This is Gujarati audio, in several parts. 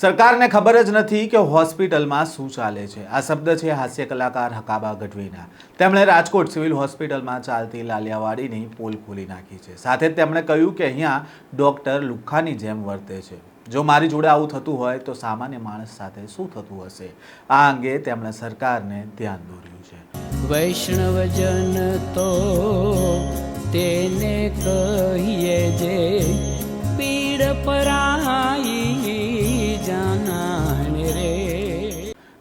સરકારને ખબર જ નથી કે હોસ્પિટલમાં શું ચાલે છે. આ શબ્દ છે હાસ્ય કલાકાર હકાબા ગઢવીના. તેમણે રાજકોટ સિવિલ હોસ્પિટલમાં ચાલતી લાલિયાવાડીની પોલ ખોલી નાખી છે. સાથે તેમણે કહ્યું કે અહીંયા ડૉક્ટર લુખ્ખાની જેમ વર્તે છે. જો મારી જોડે આવું થતું હોય તો સામાન્ય માણસ સાથે શું થતું હશે? આ અંગે તેમણે સરકારને ધ્યાન દોર્યું છે. વૈષ્ણવજન તો તેને કહીએ જે પીડ પરાઈ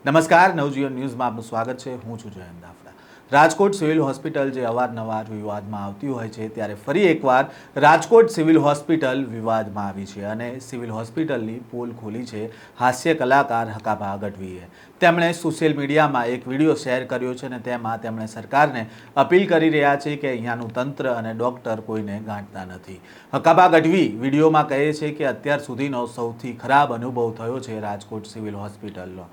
નમસ્કાર, નવજીવન ન્યૂઝમાં આપનું સ્વાગત છે. હું છું જયંત દાફડા. રાજકોટ સિવિલ હોસ્પિટલ જે અવારનવાર વિવાદમાં આવતી હોય છે, ત્યારે ફરી એકવાર રાજકોટ સિવિલ હોસ્પિટલ વિવાદમાં આવી છે અને સિવિલ હોસ્પિટલની પોલ ખોલી છે. હાસ્ય કલાકાર હકાભા ગઢવીએ. તેમણે સોશિયલ મીડિયામાં એક વીડિયો શેર કર્યો છે અને તેમાં તેમણે સરકારને અપીલ કરી રહ્યા છે કે અહીંયાનું તંત્ર અને ડૉક્ટર કોઈને ગાંઠતા નથી. હકાભા ગઢવી વિડીયોમાં કહે છે કે અત્યાર સુધીનો સૌથી ખરાબ અનુભવ થયો છે રાજકોટ સિવિલ હોસ્પિટલનો.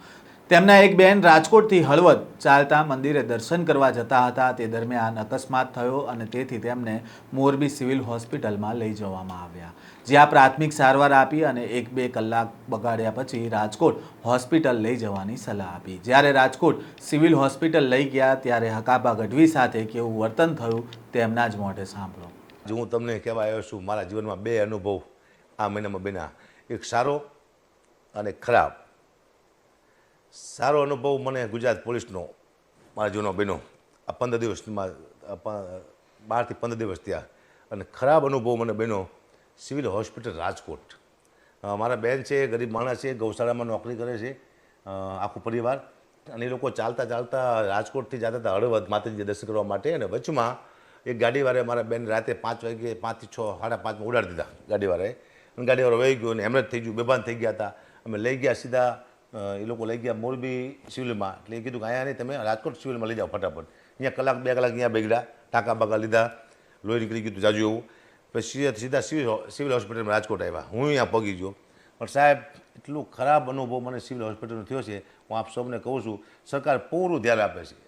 તેમના એક બેન રાજકોટથી હળવદ ચાલતા મંદિરે દર્શન કરવા જતા હતા. તે દરમિયાન અકસ્માત થયો અને તેથી તેમને મોરબી સિવિલ હોસ્પિટલમાં લઈ જવામાં આવ્યા. જ્યાં પ્રાથમિક સારવાર આપી અને એક બે કલાક બગાડ્યા પછી રાજકોટ હોસ્પિટલ લઈ જવાની સલાહ આપી. જ્યારે રાજકોટ સિવિલ હોસ્પિટલ લઈ ગયા ત્યારે હકાબા ગઢવી સાથે કેવું વર્તન થયું તેમના જ મોઢે સાંભળો. જો હું તમને કહેવા આવ્યો છું, મારા જીવનમાં બે અનુભવ આ મહિનામાં બન્યા. એક સારો અને ખરાબ. સારો અનુભવ મને ગુજરાત પોલીસનો, મારા જૂનો બહેનો, આ પંદર દિવસમાં બારથી પંદર દિવસ થયા. અને ખરાબ અનુભવ મને બહેનો, સિવિલ હોસ્પિટલ રાજકોટ. મારા બેન છે, ગરીબ માણસ છે, ગૌશાળામાં નોકરી કરે છે આખું પરિવાર. અને એ લોકો ચાલતા ચાલતા રાજકોટથી જતા હતા હળવદ માતાજી દર્શન કરવા માટે. અને વચમાં એક ગાડીવાળાએ મારા બેન રાતે પાંચ વાગે પાંચથી છ, સાડા પાંચમાં ઉડાડી દીધા ગાડીવાળાએ. અને ગાડીવાળો વહી ગયો અને એમરેજ થઈ ગયું, બેભાન થઈ ગયા હતા. અમે લઈ ગયા સીધા એ લોકો લઈ ગયા, મોરબી સિવિલમાં. એટલે એ કીધું કે અહીંયા નહીં, તમે રાજકોટ સિવિલમાં લઈ જાઓ ફટાફટ. અહીંયા કલાક, બે કલાક અહીંયા બેગડા, ટાંકા બાકા લીધા, લોહી નીકળી ગયું જાજુ એવું. પછી સીધા સિવિલ સિવિલ હોસ્પિટલમાં રાજકોટ આવ્યા. હું અહીંયા પગી ગયો. પણ સાહેબ, એટલું ખરાબ અનુભવ મને સિવિલ હોસ્પિટલનો થયો છે. હું આપ સૌને કહું છું, સરકાર પૂરું ધ્યાન આપે છે.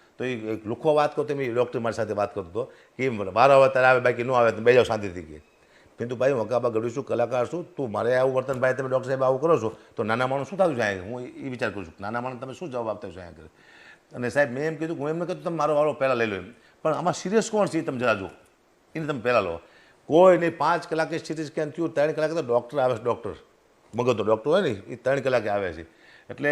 તો એ એક લુખો વાત કરતો મેં ડૉક્ટર મારી સાથે વાત કરતો કે મારો આવે ત્યારે આવે, બાકી ન આવે, તો બે જાઓ શાંતિથી કે. પિન્ટુ ભાઈ, હું હકાબા ગઢવી છું, કલાકાર છું, તું મારે આવું વર્તન ભાઈ, તમે ડૉક્ટર સાહેબ આવું કરો છો, તો નાના માણસ શું થતું છે હું એ વિચાર કરું છું, નાના માણસ તમે શું જવાબ આપતા છો અહીંયા અને સાહેબ, મેં એમ કીધું કે, હું એમને કીધું તમે મારો વાળો પહેલાં લઈ લો એમ. પણ આમાં સિરિયસ કોણ છે એ તમે જરા જુઓ. એને તમે પહેલાં લો. કોઈ નહીં, પાંચ કલાકે સિટી સ્કેન થયું, ત્રણ કલાકે તો ડૉક્ટર આવે છે ડૉક્ટર મગજનો ડૉક્ટર હોય ને, એ ત્રણ કલાકે આવે છે. એટલે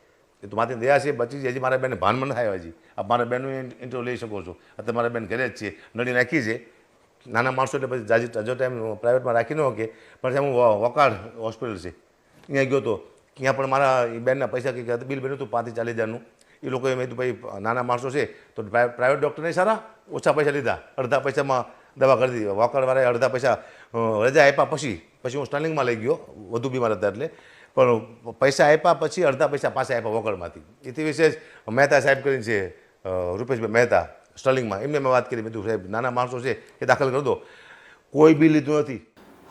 એ તો માથે દયા છે, બચી છે, હજી મારા બેન ભાન મને થાય હજી. આ મારા બેનનું ઇન્ટરવ્યુ લઈ શકો છો. અત્યારે મારા બેન ઘરે જ છે. નડી નાખી છે. નાના માણસો એટલે પછી જાજી હજો ટાઈમ પ્રાઇવેટમાં રાખી ન શકે. પણ હું વકાળ હોસ્પિટલ છે. ત્યાં ગયો તો ત્યાં પણ મારા બેનના પૈસા કંઈક બિલ બન્યું હતું પાંત્રીસ ચાલીસ હજારનું. એ લોકોએ મેં ભાઈ, નાના માણસો છે, તો પ્રાઇ- પ્રાઇવેટ ડૉક્ટરને સારા? ઓછા પૈસા લીધા. અડધા પૈસામાં દવા કરી દીધી. વોકરવાળાએ અડધા પૈસા રજા આપ્યા પછી. પછી હું સ્ટાલિંગમાં લઈ ગયો. વધુ બીમાર હતા એટલે. પણ પૈસા આપ્યા પછી અડધા પૈસા પાછા આપ્યા વોકરમાંથી એથી વિશેષ મહેતા સાહેબ કરીને છે રૂપેશભાઈ મહેતા, સ્ટર્લિંગમાં. એમને મેં વાત કરી બધું સાહેબ, નાના માણસો છે, એ દાખલ કરી દો. કોઈ બી લીધું નથી.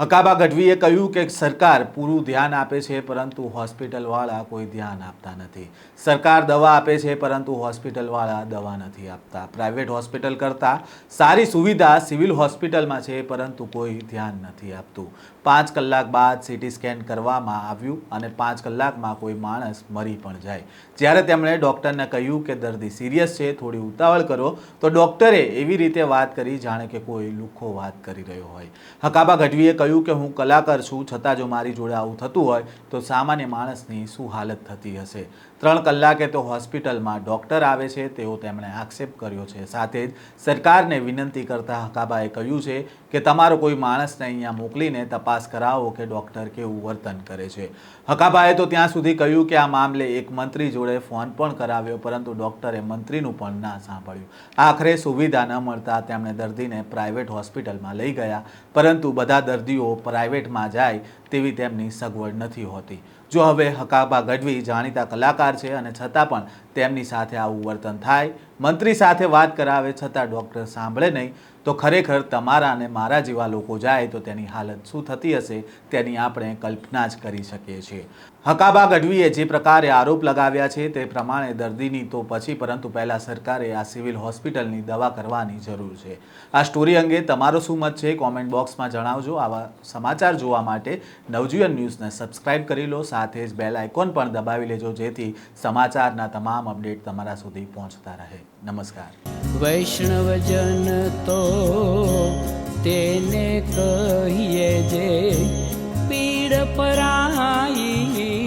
હકાબા ગઢવીએ કહ્યું કે સરકાર પૂરું ધ્યાન આપે છે, પરંતુ હોસ્પિટલવાળા કોઈ ધ્યાન આપતા નથી. સરકાર દવા આપે છે, પરંતુ હોસ્પિટલવાળા દવા નથી આપતા. પ્રાઇવેટ હોસ્પિટલ કરતાં સારી સુવિધા સિવિલ હોસ્પિટલમાં છે, પરંતુ કોઈ ધ્યાન નથી આપતું. પાંચ કલાક બાદ સીટી સ્કેન કરવામાં આવ્યું અને પાંચ કલાકમાં કોઈ માણસ મરી પણ જાય. જ્યારે તેમણે ડૉક્ટરને કહ્યું કે દર્દી સિરિયસ છે, થોડી ઉતાવળ કરો, તો ડૉક્ટરે એવી રીતે વાત કરી, જાણે કે કોઈ લુખ્ખો વાત કરી રહ્યો હોય. હકાબા ગઢવીએ કહ્યું કે હું કલાકાર છું, છતાં જો મારી જોડે આવું થતું હોય, તો સામાન્ય માણસની શું હાલત થતી હશે? ત્રણ કલાકે તો હોસ્પિટલમાં ડૉક્ટર આવે છે તેવો તેમણે આક્ષેપ કર્યો છે. સાથે જ સરકારને વિનંતી કરતા હકાબાએ કહ્યું છે કે તમારો કોઈ માણસને અહીંયા મોકલીને તપાસ કરાવો કે ડૉક્ટર કેવું વર્તન કરે છે. હકાબાએ તો ત્યાં સુધી કહ્યું કે આ મામલે એક મંત્રી જોડે ફોન પણ કરાવ્યો, પરંતુ ડૉક્ટરે મંત્રીનું પણ ના સાંભળ્યું. આખરે સુવિધા ન મળતા તેમણે દર્દીને પ્રાઇવેટ હોસ્પિટલમાં લઈ ગયા, પરંતુ બધા દર્દીઓ પ્રાઇવેટમાં જાય તેવી તેમની સગવડ નથી હોતી. જો હવે હકાબા ગઢવી જાણીતા કલાકાર છે અને છતાં પણ તેમની સાથે આવું વર્તન થાય, મંત્રી સાથે વાત કરાવે છતાં ડૉક્ટર સાંભળે નહીં, તો ખરેખર તમારા અને મારા જેવા લોકો જાય તો તેની હાલત શું થતી હશે તેની આપણે કલ્પના જ કરી શકીએ છીએ. હકાબા ગઢવીએ જે પ્રકારે આરોપ લગાવ્યા છે તે પ્રમાણે દર્દીની તો પછી પરંતુ પહેલાં સરકારે આ સિવિલ હોસ્પિટલની દવા કરવાની જરૂર છે. આ સ્ટોરી અંગે તમારો શું મત છે કોમેન્ટ બોક્સમાં જણાવજો. આવા સમાચાર જોવા માટે નવજીવન ન્યૂઝને સબસ્ક્રાઇબ કરી લો, સાથે જ બેલ આઇકોન પણ દબાવી લેજો જેથી સમાચારના તમામ તમામ અપડેટ તમારા સુધી પહોંચતા રહે નમસ્કાર વૈષ્ણવજન તો તેને કહીએ જે પીડ પરાઈ